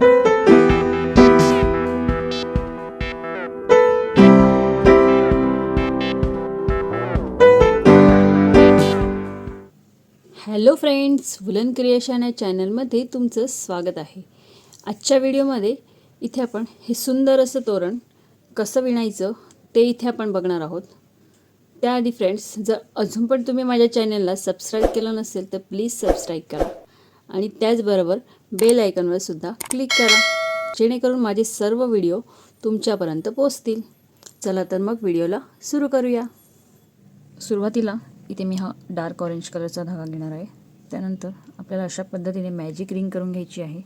Hello friends woollen creation या चॅनलमध्ये तुमचं स्वागत आहे. आजच्या व्हिडिओमध्ये इथे आपण हे सुंदर असं तोरण कसं विणायचं ते इथे आपण बघणार आहोत. त्याआधी फ्रेंड्स जर अजून पण तुम्ही माझ्या चॅनलला सबस्क्राईब केलं नसेल तर प्लीज सबस्क्राईब करा. आणि त्याचबरोबर बेल आयकॉनवर सुद्धा क्लिक करा जेणेकरून माझे सर्व व्हिडिओ तुमच्यापर्यंत पोचतील चला तर मग व्हिडिओला सुरू करूया. सुरुवातीला इथे मी हा डार्क ऑरेंज कलरचा धागा घेणार आहे. त्यानंतर आपल्याला अशा पद्धतीने मॅजिक रिंग करून घ्यायची आहे.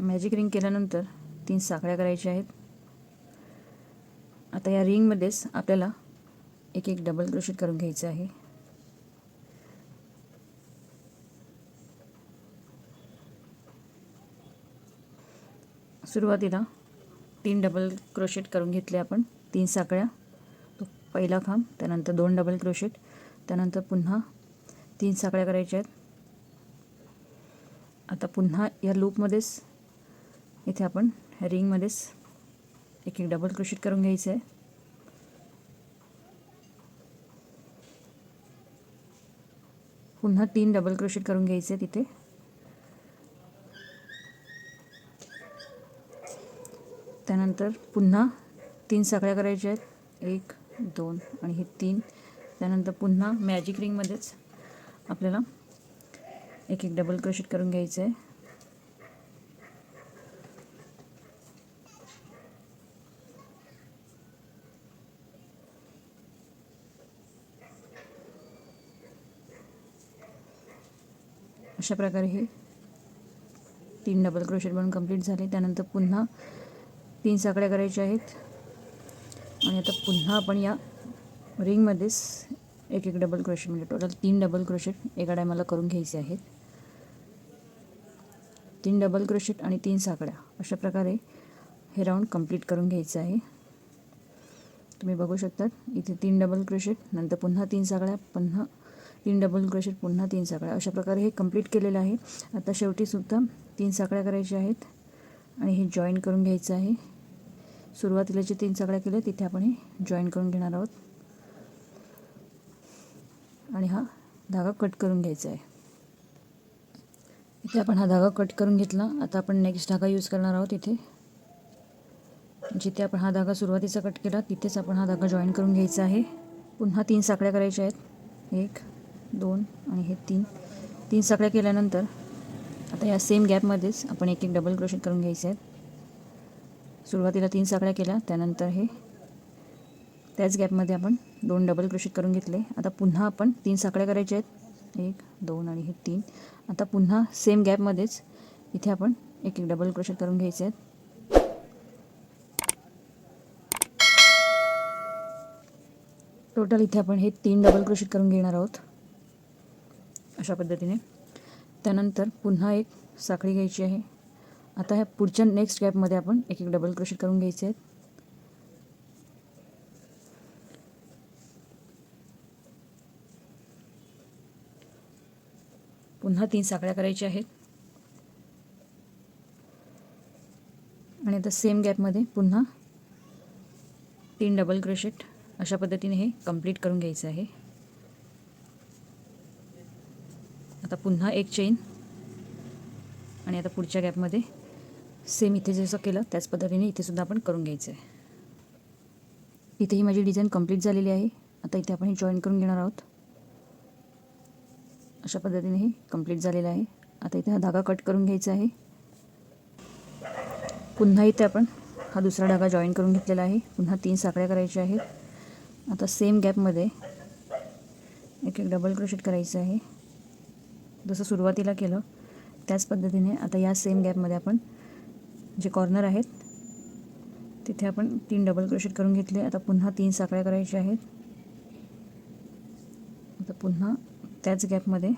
मॅजिक रिंग केल्यानंतर तीन साखळ्या करायच्या आहेत. आता या रिंगमध्येच आपल्याला एक एक डबल क्रोशेट करून घ्यायचं आहे. सुरुवातीला तीन डबल क्रोशेट करून घेतले आपण. तीन साकळ्या तो पहिला खांब त्यानंतर दोन डबल क्रोशेट त्यानंतर पुन्हा तीन साकळ्या करायच्या आहेत. आता पुन्हा या लूपमध्येच इथे आपण ह्या रिंगमध्येच एक एक डबल क्रोशेट करून घ्यायचं आहे. पुन्हा तीन डबल क्रोशेट करून घ्यायचे तिथे त्यानंतर पुन्हा तीन साखळ्या करायच्या आहेत. एक दोन आणि हे तीन. त्यानंतर पुन्हा मॅजिक रिंगमध्येच आपल्याला एक एक डबल क्रोशेट करून घ्यायचं आहे अशा प्रकारे हे तीन डबल क्रोशेट बनून कंप्लीट झाले. त्यानंतर पुन्हा तीन साकड्या करायच्या आहेत. आणि आता पुन्हा आपण या रिंगमध्येच एक एक डबल क्रोशेट म्हणजे टोटल तीन डबल क्रोशेट एका टायमाला करून घ्यायचे आहेत. तीन डबल क्रोशेट आणि तीन साकड्या अशा प्रकारे हे राऊंड कंप्लीट करून घ्यायचं आहे. तुम्ही बघू शकतात इथे तीन डबल क्रोशेट नंतर पुन्हा तीन साकड्या पुन्हा तीन डबल क्रोशेट पुन्हा तीन साकड्या अशा प्रकारे हे कंप्लीट केलेलं आहे. आता शेवटीसुद्धा तीन साकड्या करायच्या आहेत. आणि हे जॉईन करून घ्यायचं आहे. सुरुवातीला जे तीन साकड्या केल्या तिथे आपण हे जॉईन करून घेणार आहोत. आणि हा धागा कट करून घ्यायचा आहे. इथे आपण हा धागा कट करून घेतला. आता आपण नेक्स्ट धागा यूज करणार आहोत इथे. जिथे आपण हा धागा सुरुवातीचा कट केला तिथेच आपण हा धागा जॉईन करून घ्यायचा आहे. पुन्हा तीन साकड्या करायच्या आहेत. एक दोन आणि हे तीन. तीन साकड्या केल्यानंतर आता या सेम गॅपमध्येच आपण एक एक डबल क्रोशेट करून घ्यायचे आहेत. सुरुवातीला तीन साखळ्या केल्या त्यानंतर हे त्याच गॅपमध्ये आपण दोन डबल क्रोशेट करून घेतले. आता पुन्हा आपण तीन साखळ्या करायच्या आहेत. एक दोन आणि हे तीन. आता पुन्हा सेम गॅपमध्येच इथे आपण एक एक डबल क्रोशेट करून घ्यायचे आहेत. टोटल इथे आपण हे तीन डबल क्रोशेट करून घेणार आहोत. अशा पद्धतीने. त्यानंतर पुन्हा एक साखळी घ्यायची आहे. आता ह्या पुढच्या नेक्स्ट गॅपमध्ये आपण एक एक डबल क्रोशेट करून घ्यायचे आहेत. पुन्हा तीन साखळ्या करायच्या आहेत. आणि आता सेम गॅपमध्ये पुन्हा तीन डबल क्रोशेट अशा पद्धतीने हे कंप्लीट करून घ्यायचं आहे. आता पुन्हा एक चेन आणि आता पुढच्या गॅपमध्ये सेम इथे जसं केलं त्याच पद्धतीने इथेसुद्धा आपण करून घ्यायचं आहे इथे ही माझी डिझाईन कंप्लीट झालेली आहे. आता इथे आपण हे जॉईन करून घेणार आहोत. अशा पद्धतीने हे कंप्लीट झालेलं आहे. आता इथे हा धागा कट करून घ्यायचा आहे. पुन्हा इथे आपण हा दुसरा धागा जॉईन करून घेतलेला आहे. पुन्हा तीन साखळ्या करायच्या आहेत. आता सेम गॅपमध्ये एक एक डबल क्रोशेट करायचं आहे. जसं सुरुवातीला केलं त्याच पद्धतीने आता या सेम गॅपमध्ये आपण जे कॉर्नर आहेत तिथे आपण तीन डबल क्रोशेट करून घेतले. आता पुन्हा तीन साखळ्या करायच्या आहेत. आता पुन्हा त्याच गॅपमध्ये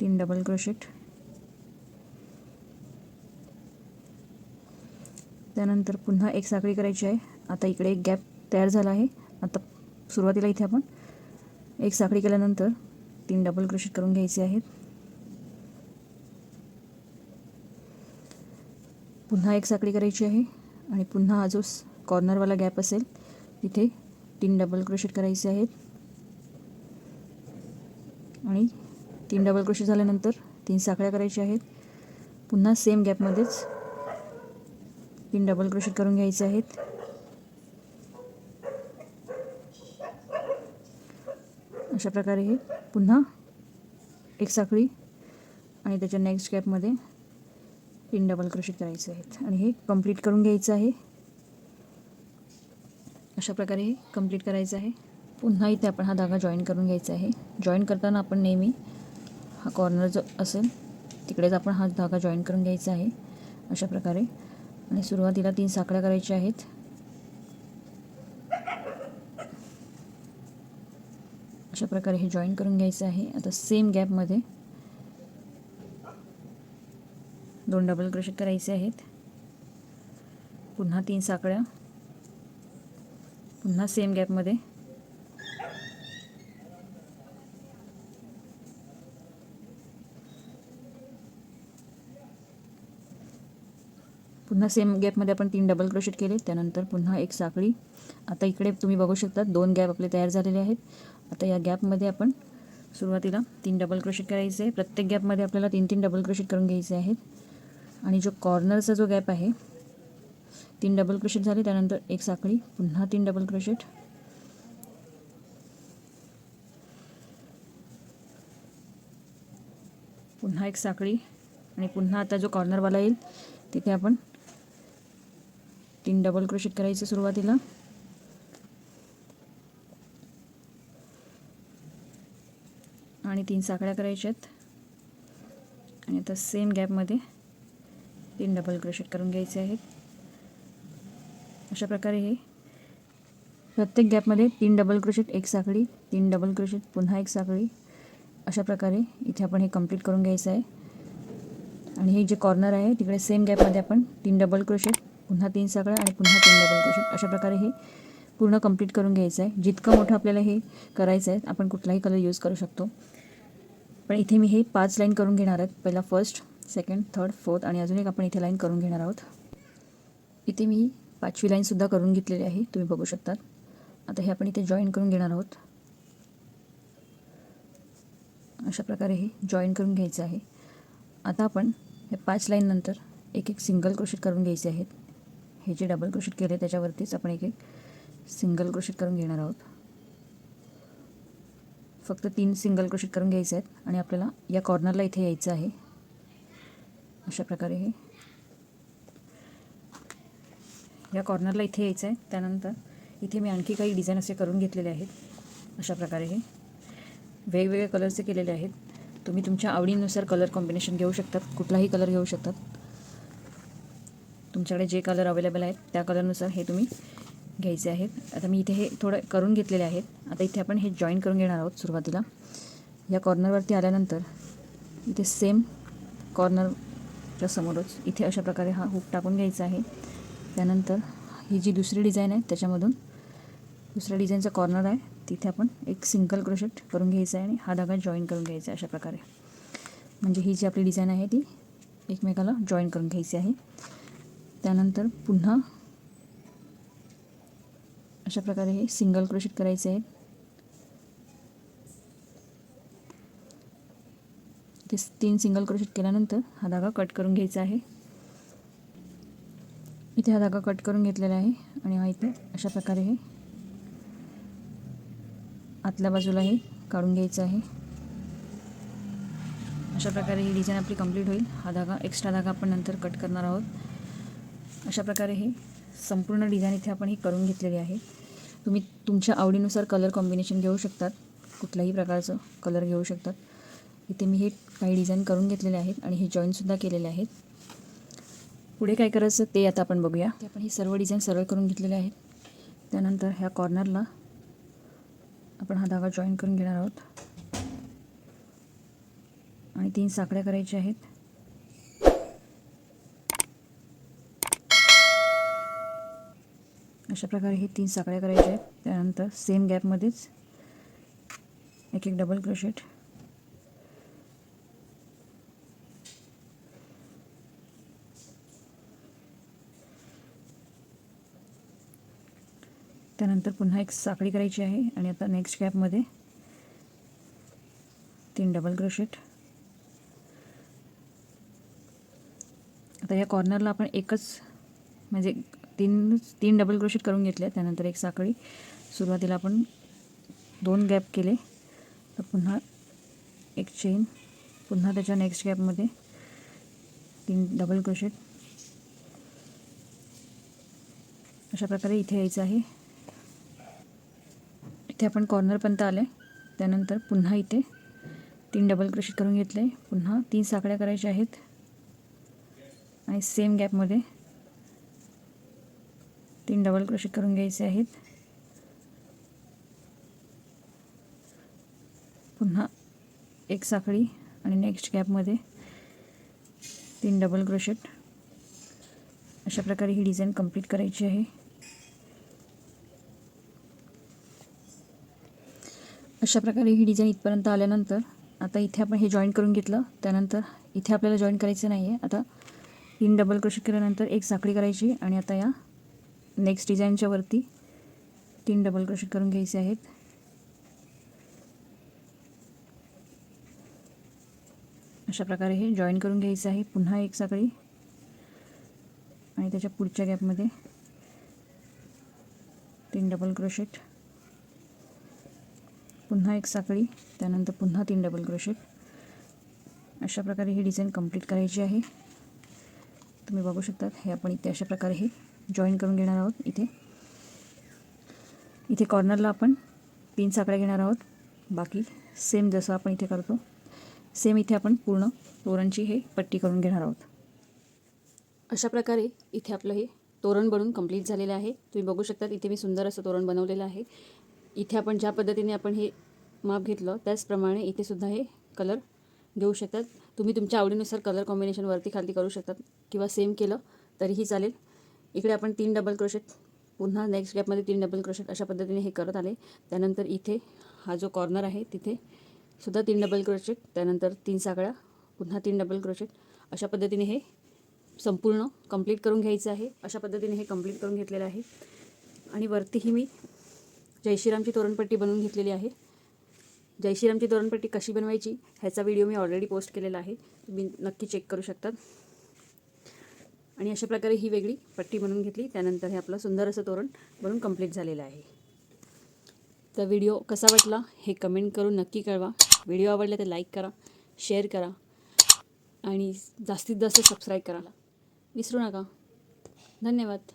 तीन डबल क्रोशेट त्यानंतर पुन्हा एक साखळी करायची आहे. आता इकडे एक गॅप तयार झाला आहे. आता सुरुवातीला इथे आपण एक साखळी केल्यानंतर तीन डबल क्रोशेट करून घ्यायचे आहेत. पुन्हा एक साखळी करायची आहे आणि पुन्हा हा जो कॉर्नरवाला गॅप असेल तिथे तीन डबल क्रोशेट करायचे आहेत. आणि तीन डबल क्रोशेट झाल्यानंतर तीन साखळ्या करायच्या आहेत. पुन्हा सेम गॅपमध्येच तीन डबल क्रोशेट करून घ्यायचे आहेत. अशा प्रकारे हे पुन्हा एक साखळी आणि त्याच्या नेक्स्ट गॅपमध्ये तीन डबल क्रोशेट करायचे आहेत. आणि हे कंप्लीट करून घ्यायचं आहे. अशा प्रकारे हे कंप्लीट करायचं आहे. पुन्हा इथे आपण हा धागा जॉईन करून घ्यायचा आहे. जॉईन करताना आपण नेहमी हा कॉर्नर जो असेल तिकडेच आपण हा धागा जॉईन करून घ्यायचा आहे. अशा प्रकारे. आणि सुरुवातीला तीन साखळ्या करायच्या आहेत. अशा प्रकारे हे जॉईन करून घ्यायचं आहे. आता सेम गॅपमध्ये दोन डबल क्रोशेट करायचे आहेत. पुन्हा तीन साखळ्या. पुन्हा सेम गॅपमध्ये पुन्हा सेम गॅपमध्ये आपण तीन डबल क्रोशेट केले. त्यानंतर पुन्हा एक साखळी. आता इकडे तुम्ही बघू शकता दोन गॅप आपले तयार झालेले आहेत. आता या गॅपमध्ये आपण सुरुवातीला तीन डबल क्रोशेट करायचे आहे. प्रत्येक गॅपमध्ये आपल्याला तीन तीन डबल क्रोशेट करून घ्यायचे आहेत. आणि जो कॉर्नरचा जो गॅप आहे तीन डबल क्रोशेट झाले त्यानंतर एक साखळी पुन्हा तीन डबल क्रोशेट. पुन्हा एक साखळी आणि पुन्हा आता जो कॉर्नरवाला येईल तिथे आपण तीन डबल क्रोशेट करायचं सुरुवातीला. आणि तीन साखळ्या करायच्या आहेत आणि आता सेम गॅपमध्ये तीन डबल क्रोशेट करून घ्यायचे आहेत. अशा प्रकारे हे प्रत्येक गॅपमध्ये तीन डबल क्रोशेट एक साखळी तीन डबल क्रोशेट पुन्हा एक साखळी. अशा प्रकारे इथे आपण हे कंप्लीट करून घ्यायचं आहे. आणि हे जे कॉर्नर आहे तिकडे सेम गॅपमध्ये आपण तीन डबल क्रोशेट पुन्हा तीन साखळ्या आणि पुन्हा तीन डबल क्रोशेट अशा प्रकारे हे पूर्ण कंप्लीट करून घ्यायचं आहे. जितकं मोठं आपल्याला हे करायचं आहे आपण कुठलाही कलर यूज करू शकतो. पण इथे मी हे पाच लाईन करून घेणार आहेत. पहिला फर्स्ट सेकंड थर्ड फोर्थ आणि अजून एक आपण इथे लाईन करून घेणार आहोत. इथे मी पाचवी लाईनसुद्धा करून घेतलेली आहे तुम्ही बघू शकतात. आता हे आपण इथे जॉईन करून घेणार आहोत. अशा प्रकारे हे जॉईन करून घ्यायचं आहे. आता आपण हे पाच लाईननंतर एक एक सिंगल क्रोशेट करून घ्यायचे आहेत. हे जे डबल क्रोशेट केले त्याच्यावरतीच आपण एक एक सिंगल क्रोशेट करून घेणार आहोत. फक्त तीन सिंगल क्रोशेट करून घ्यायचे आहेत आणि आपल्याला या कॉर्नरला इथे यायचं आहे. अशा प्रकारे हे. या कॉर्नरला इथे यायचं आहे. त्यानंतर इथे मी आणखी काही डिझाईन असे करून घेतलेले आहेत. अशा प्रकारे हे. वेगवेगळ्या कलरचे केलेले आहेत. तुम्ही तुमच्या आवडीनुसार कलर कॉम्बिनेशन घेऊ शकतात. कुठलाही कलर घेऊ शकतात. तुमच्याकडे जे कलर अवेलेबल आहेत त्या कलरनुसार हे तुम्ही घ्यायचे आहेत. आता मी इथे हे थोडं करून घेतलेले आहेत. आता इथे आपण हे जॉईन करून घेणार आहोत सुरुवातीला. या कॉर्नरवरती आल्यानंतर इथे सेम कॉर्नर च्या समोरच इथे अशा प्रकारे हा हुक टाकून घ्यायचा आहे. त्यानंतर ही जी दुसरी डिझाईन आहे त्याच्यामधून दुसऱ्या डिझाईनचा कॉर्नर आहे. तिथे आपण एक सिंगल क्रोशेट करून घ्यायचा आहे आणि हा धागा जॉईन करून घ्यायचा आहे अशा प्रकारे. म्हणजे ही जी आपली डिझाईन आहे ती एकमेकाला जॉईन करून घ्यायची आहे. त्यानंतर पुन्हा अशा प्रकारे हे सिंगल क्रोशेट करायचे आहेत ते तीन सिंगल क्रोशेट केल्यानंतर हा धागा कट करून घ्यायचा आहे. इथे हा धागा कट करून घेतलेला आहे आणि हा इथे अशा प्रकारे हे आतल्या बाजूला हे काढून घ्यायचं आहे. अशा प्रकारे ही डिझाईन आपली कंप्लीट होईल. हा धागा एक्स्ट्रा धागा आपण नंतर कट करणार आहोत. अशा प्रकारे हे संपूर्ण डिझाईन इथे आपण ही करून घेतलेली आहे. तुम्ही तुमच्या आवडीनुसार कलर कॉम्बिनेशन घेऊ शकतात. कुठल्याही प्रकारचं कलर घेऊ शकतात. इथे मी हे काही डिझाईन करून घेतलेले आहेत आणि हे जॉईनसुद्धा केलेले आहेत. पुढे काय करायचं ते आता आपण बघूया. ते आपण हे सर्व डिझाईन सरळ करून घेतलेले आहेत. त्यानंतर ह्या कॉर्नरला आपण हा धागा जॉईन करून घेणार आहोत. आणि तीन साखळ्या करायच्या आहेत. अशा प्रकारे हे तीन साखळ्या करायच्या आहेत. त्यानंतर सेम गॅपमध्येच एक एक डबल क्रोशेट त्यानंतर पुन्हा एक साखळी करायची आहे आणि आता नेक्स्ट गॅपमध्ये तीन डबल क्रोशेट आता या कॉर्नरला आपण एकच म्हणजे तीन तीन डबल क्रोशेट करून घेतल्या त्यानंतर एक साखळी. सुरुवातीला आपण दोन गॅप केले तर पुन्हा एक चेन पुन्हा त्याच्या नेक्स्ट गॅपमध्ये तीन डबल क्रोशेट अशा प्रकारे इथे यायचं आहे. इथे आपण कॉर्नरपर्यंत आले त्यानंतर पुन्हा इथे तीन डबल क्रोशेट करून घेतले पुन्हा तीन साकड्या करायच्या आहेत. आणि सेम गॅपमध्ये तीन डबल क्रोशेट करून घ्यायचे आहेत. पुन्हा एक साखळी आणि नेक्स्ट गॅपमध्ये तीन डबल क्रोशेट अशा प्रकारे ही डिझाईन कंप्लीट करायची आहे. अशा प्रकारे ही डिझाईन इथपर्यंत आल्यानंतर आता इथे आपण हे जॉईन करून घेतलं. त्यानंतर इथे आपल्याला जॉईन करायचं नाही आहे आता तीन डबल क्रोशे केल्यानंतर एक साखळी करायची आणि आता या नेक्स्ट डिझाईनच्या वरती तीन डबल क्रोशे करून घ्यायचे आहेत. अशा प्रकारे हे जॉईन करून घ्यायचं आहे. पुन्हा एक साखळी. आणि त्याच्या पुढच्या गॅपमध्ये तीन डबल क्रोशेट पुन्हा एक साखळी त्यानंतर पुन्हा तीन डबल क्रोशेट अशा प्रकारे ही डिझाईन कंप्लीट करायची आहे. तुम्ही बघू शकतात हे आपण इथे अशा प्रकारे हे जॉईन करून घेणार आहोत इथे. इथे कॉर्नरला आपण तीन साखळ्या घेणार आहोत. बाकी सेम जसं आपण इथे करतो सेम इथे आपण पूर्ण तोरणची हे पट्टी करून घेणार आहोत. अशा प्रकारे इथे आपलं हे तोरण बनवून कंप्लीट झालेलं आहे. तुम्ही बघू शकतात इथे मी सुंदर असं तोरण बनवलेलं आहे. इथे आपण ज्या पद्धतीने आपण हे माप घेतलं त्याचप्रमाणे इथे सुद्धा हे कलर देऊ शकतात. तुम्ही तुमच्या आवडीनुसार कलर कॉम्बिनेशन वरती खालती करू शकतात किंवा सेम केलं तरीही चालेल. इकडे आपण तीन डबल क्रोशेट पुन्हा नेक्स्ट गॅपमध्ये तीन डबल क्रोशेट अशा पद्धतीने हे करत आले. त्यानंतर इथे हा जो कॉर्नर आहे तिथे सुद्धा तीन डबल क्रोशेट त्यानंतर तीन साकळ्या पुन्हा तीन डबल क्रोशेट अशा पद्धतीने हे संपूर्ण कंप्लीट करून घ्यायचं आहे. अशा पद्धतीने हे कंप्लीट करून घेतलेलं आहे. आणि वरतीही मी जय श्रीरामची तोरणपट्टी बनवून घेतलेली आहे. जय श्रीरामची तोरणपट्टी कशी बनवायची ह्याचा व्हिडिओ मी ऑलरेडी पोस्ट केलेला आहे. तुम्ही नक्की चेक करू शकतात. आणि अशा प्रकारे ही वेगळी पट्टी बनवून घेतली. त्यानंतर हे आपलं सुंदर असं तोरण बनवून कंप्लीट झालेलं आहे. तर व्हिडिओ कसा वाटला हे कमेंट करून नक्की कळवा. व्हिडिओ आवडला तर लाईक करा शेअर करा आणि जास्तीत जास्त सबस्क्राईब करा विसरू नका. धन्यवाद.